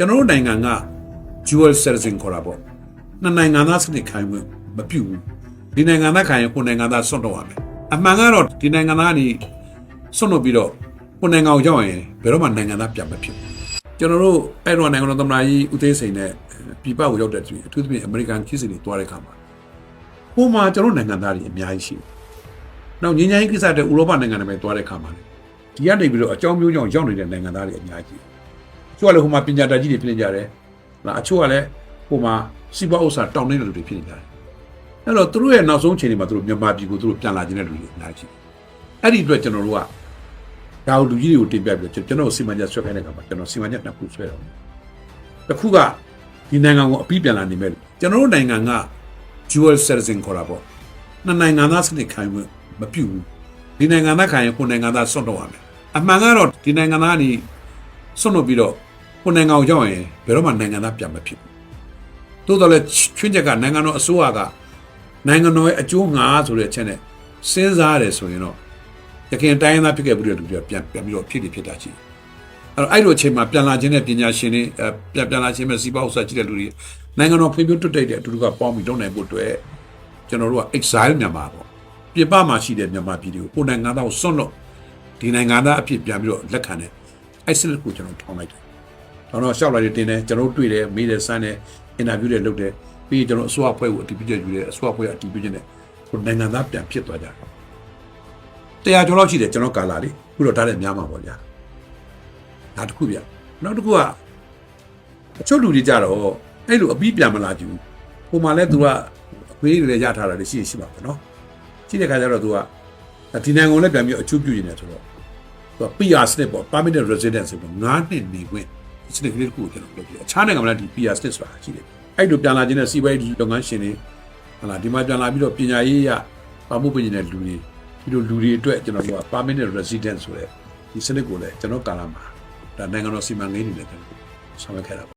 ကျွန်တော်တို့နိုင်ငံက dual citizen ခေါ်တာပေါ့နှစ်နိုင်ငံသားစနစ်ခိုင်းမှုမပြုဘူးဒီနိုင်ငံသားခိုင်းရင်ကိုယ်နိုင်ငံသားဆွတ်တော့ရမယ်အမှန်ကတော့ဒီနိုင်ငံသားကနေဆွတ်တော့ပြီးတော့ကိုယ်နိုင်ငံကိုရောက်ရင်ဘယ်တော့မှနိုင်ငံသားပြန်မဖြစ်ဘူးကျွန်တော်တို့အဲ့တော့နိုင်ငံတော်သမ္မတကြီးဦးသိန်းစိန်နဲ့ပြည်ပကိုရောက်တဲ့သူအထူးသဖြင့်အမေရိကန်ခီးစစ်တွေတွားတဲ့အခါမှာဟိုမှာကျွန်တော်နိုင်ငံသားတွေအများကြီးရှိတယ်နောက်ငင်းချိုင်းကိစ္စတဲ့ဥရောပနိုင်ငံတွေပဲတွားတဲ့အခါမှာလေဒီကနေပြီးတော့အကြောင်းမျိုးကြောင့်ရောက်နေတဲ့နိုင်ငံသားတွေအများကြီး ကျိုးကလည်းဟိုမှာပညာတတ်ကြီးတွေဖြစ်နေကြတယ်နော်အချို့ကလည်းဟိုမှာစီးပွားဥစ္စာတောင်းနေတဲ့လူတွေဖြစ်နေကြတယ်အဲ့တော့သူတို့ရဲ့နောက်ဆုံးအချိန်တွေမှာသူတို့မြန်မာပြည်ကိုသူတို့ပြန်လာခြင်းတဲ့လူတွေအများကြီးအဲ့ဒီအတွက်ကျွန်တော်တို့ကဒါကိုလူကြီးတွေကိုတင်ပြပြီးတော့ကျွန်တော်စီမံချက်ဆွဲခိုင်းတဲ့အခါမှာကျွန်တော်စီမံချက်နှစ်ခုဆွဲတော့တစ်ခုကဒီနိုင်ငံကိုအပြီးပြန်လာနေမဲ့ကျွန်တော်တို့နိုင်ငံက dual citizen ခေါ်တာပေါ့နှစ်နိုင်ငံသားစနစ်ခိုင်းမှုမပြုဘူးဒီနိုင်ငံသားခိုင်းရင်ကိုယ်နိုင်ငံသားဆွတ်တော့ရမယ်အမှန်ကတော့ဒီနိုင်ငံသားကနေဆွတ်လို့ပြီးတော့ကိုယ် နိုင်ငံကိုရောက်ရင်ဘယ်တော့မှနိုင်ငံသားပြန်မဖြစ်ဘူးသို့တော်လည်းချွင်းချက်ကနိုင်ငံတော်အစိုးရကနိုင်ငံတော်ရဲ့အကျိုးငါဆိုတဲ့အချက်နဲ့စဉ်းစားရတယ်ဆိုရင်တော့ရခိုင်တိုင်းရင်းသားဖြစ်ခဲ့မှုတဲ့လူတွေကပြန်ပြန်ပြီးတော့ဖြစ်နေဖြစ်တာရှိတယ်အဲ့တော့အဲ့လိုအချိန်မှာပြန်လာခြင်းနဲ့ပညာရှင်တွေအဲပြန်ပြန်လာခြင်းနဲ့စီးပွားဥစ္စာကြည့်တဲ့လူတွေနိုင်ငံတော်ဖွံ့ဖြိုးတိုးတက်တဲ့အတူတူကပေါင်းပြီးလုပ်နိုင်ဖို့အတွက်ကျွန်တော်တို့က exile မြန်မာပေါ့ပြည်ပမှာရှိတဲ့မြန်မာပြည်တွေကိုကိုယ်နိုင်ငံသားကိုစွန့်လို့ဒီနိုင်ငံသားအဖြစ်ပြန်ပြီးတော့လက်ခံတယ်အဲ့စနစ်ကိုကျွန်တော်ထောင်းလိုက်တယ်။ တော့တော့ရှောက်လိုက်တယ်တင်တယ်ကျွန်တော်တို့တွေ့တယ်မေးတယ်စမ်းတယ်အင်တာဗျူးတွေလုပ်တယ်ပြီးရင်ကျွန်တော်အစိုးရအဖွဲ့ကိုအတည်ပြုချက်ယူတယ်အစိုးရအဖွဲ့ကအတည်ပြုချက်နဲ့ကိုယ်နိုင်ငံသားပြန်ဖြစ်သွားကြတယ်။တရားကျော်လောက်ရှိတယ်ကျွန်တော်ကာလာလေးခုတော့ဒါလည်းများမှာပေါ့ဗျာ။ဒါတစ်ခုဗျ။နောက်တစ်ခုကအချို့လူတွေကြတော့အဲ့လိုအပြီးပြန်မလာကြဘူး။ဟိုမှာလဲသူကအခွေးတွေလည်းရထားတာတွေရှိရှိပါပဲနော်။ရှိတဲ့ခါကျတော့သူကဒီနိုင်ငံကိုလည်းပြန်ပြီးအချို့ပြုနေတယ်ဆိုတော့သူက PR စနစ်ပေါ့ permanent residence ဆိုတော့9နှစ်နေခွင့် စနစ်ကလေးတစ်ခုကိုကျွန်တော်လုပ်ပြီးအခြားနိုင်ငံမှာလည်းဒီ PR စနစ်ဆိုတာရှိတယ်။အဲ့လိုပြန်လာခြင်းနဲ့စီးပွားရေးလုပ်ငန်းရှင်တွေဟလာဒီမှာပြန်လာပြီးတော့ပညာရေးရပါမှုပညာတဲ့လူတွေဒီလိုလူတွေအတွက်ကျွန်တော်တို့က permanent residence ဆိုတဲ့ဒီစနစ်ကိုလည်းကျွန်တော်ကာလမှာဒါနိုင်ငံတော်စီမံကိန်းတွေလည်းကျွန်တော်ဆောင်ရွက်ခဲ့တာ